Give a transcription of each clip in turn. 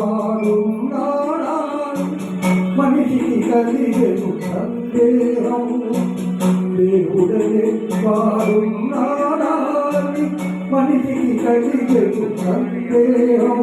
వాడు మనిషికి కలిగేను సందేహం దేవుడనే వాడు మనిషికి కలిగేను సందేహం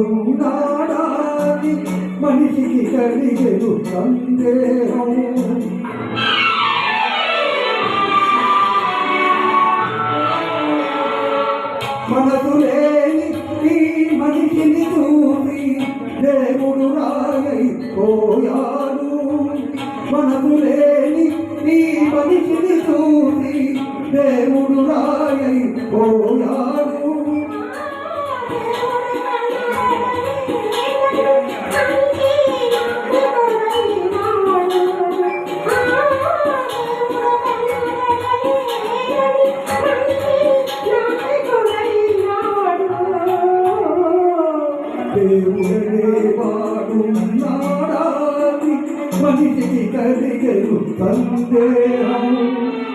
వాడు మనిషికి కలిగేను సందేహం మనసు లేని ఈ మనిషిని చూసి దేవుడు రాగైపోయాడు మనసు లేని ఈ మనిషిని చూసి దేవుడు రాగైపోయాడు മനുഷ്യ കരുതരും സന്ദേഹം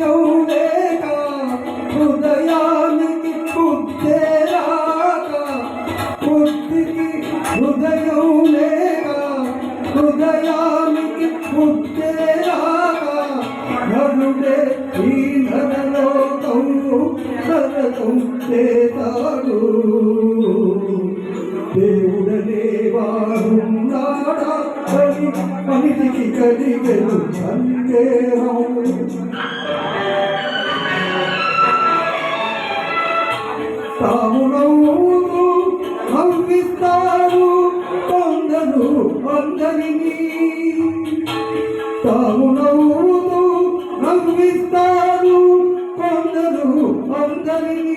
హృదయం లేక హృదయానికి బుద్ధే రాక బుద్ధికి హృదయం లేక హృదయానికి బుద్ధే రాక నరుడే ఈ నరలోకం నరకం చేతాడు దేవుడనే వాడున్నాడా? అని మనిషికి కలిగెను సందేహం నవ్విస్తారు కొందరు అందరినీ తాము నవ్వుతూ నవ్విస్తారు కొందరు అందరినీ